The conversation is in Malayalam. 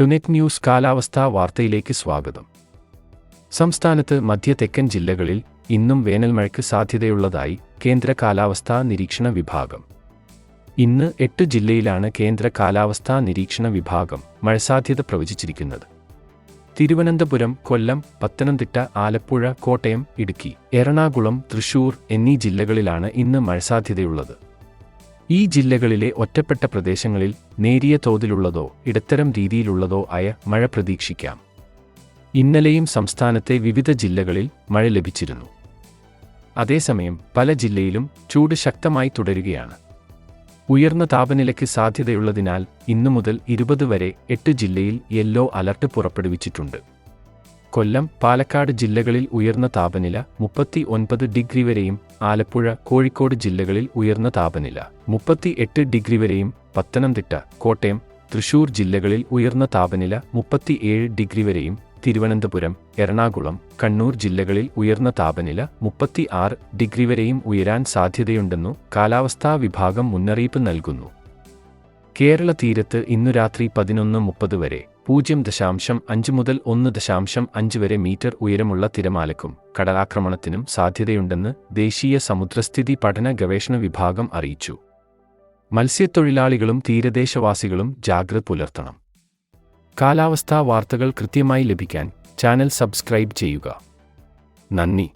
ടുനെറ്റ് ന്യൂസ് കാലാവസ്ഥാ വാർത്തയിലേക്ക് സ്വാഗതം. സംസ്ഥാനത്ത് മധ്യ തെക്കൻ ജില്ലകളിൽ ഇന്നും വേനൽമഴയ്ക്ക് സാധ്യതയുള്ളതായി കേന്ദ്ര കാലാവസ്ഥാ നിരീക്ഷണ വിഭാഗം. ഇന്ന് എട്ട് ജില്ലയിലാണ് കേന്ദ്ര കാലാവസ്ഥാ നിരീക്ഷണ വിഭാഗം മഴ സാധ്യത പ്രവചിച്ചിരിക്കുന്നത്. തിരുവനന്തപുരം കൊല്ലം പത്തനംതിട്ട ആലപ്പുഴ കോട്ടയം ഇടുക്കി എറണാകുളം തൃശൂർ എന്നീ ജില്ലകളിലാണ് ഇന്ന് മഴസാധ്യതയുള്ളത് ഈ ജില്ലകളിലെ ഒറ്റപ്പെട്ട പ്രദേശങ്ങളിൽ നേരിയ തോതിലുള്ളതോ ഇടത്തരം രീതിയിലുള്ളതോ ആയ മഴ പ്രതീക്ഷിക്കാം. ഇന്നലെയും സംസ്ഥാനത്തെ വിവിധ ജില്ലകളിൽ മഴ ലഭിച്ചിരുന്നു. അതേസമയം പല ജില്ലയിലും ചൂട് ശക്തമായി തുടരുകയാണ്. ഉയർന്ന താപനിലയ്ക്ക് സാധ്യതയുള്ളതിനാൽ ഇന്നു മുതൽ ഇരുപത് വരെ എട്ട് ജില്ലയിൽ യെല്ലോ അലർട്ട് പുറപ്പെടുവിച്ചിട്ടുണ്ട്. കൊല്ലം പാലക്കാട് ജില്ലകളിൽ ഉയർന്ന താപനില മുപ്പത്തി ഒൻപത് ഡിഗ്രി വരെയും ആലപ്പുഴ കോഴിക്കോട് ജില്ലകളിൽ ഉയർന്ന താപനില മുപ്പത്തി എട്ട് ഡിഗ്രി വരെയും പത്തനംതിട്ട കോട്ടയം തൃശൂർ ജില്ലകളിൽ ഉയർന്ന താപനില മുപ്പത്തിയേഴ് ഡിഗ്രി വരെയും തിരുവനന്തപുരം എറണാകുളം കണ്ണൂർ ജില്ലകളിൽ ഉയർന്ന താപനില മുപ്പത്തി ആറ് ഡിഗ്രി വരെയും ഉയരാൻ സാധ്യതയുണ്ടെന്നു കാലാവസ്ഥാ വിഭാഗം മുന്നറിയിപ്പ് നൽകുന്നു. കേരള തീരത്ത് ഇന്നു രാത്രി പതിനൊന്ന് മുപ്പത് വരെ പൂജ്യം ദശാംശം അഞ്ച് മുതൽ ഒന്ന് ദശാംശം അഞ്ച് വരെ മീറ്റർ ഉയരമുള്ള തിരമാലക്കും. കടലാക്രമണത്തിനും സാധ്യതയുണ്ടെന്ന് ദേശീയ സമുദ്രസ്ഥിതി പഠന ഗവേഷണ വിഭാഗം അറിയിച്ചു. മത്സ്യത്തൊഴിലാളികളും തീരദേശവാസികളും ജാഗ്രത പുലർത്തണം. കാലാവസ്ഥാ വാർത്തകൾ കൃത്യമായി ലഭിക്കാൻ ചാനൽ സബ്സ്ക്രൈബ് ചെയ്യുക. നന്ദി.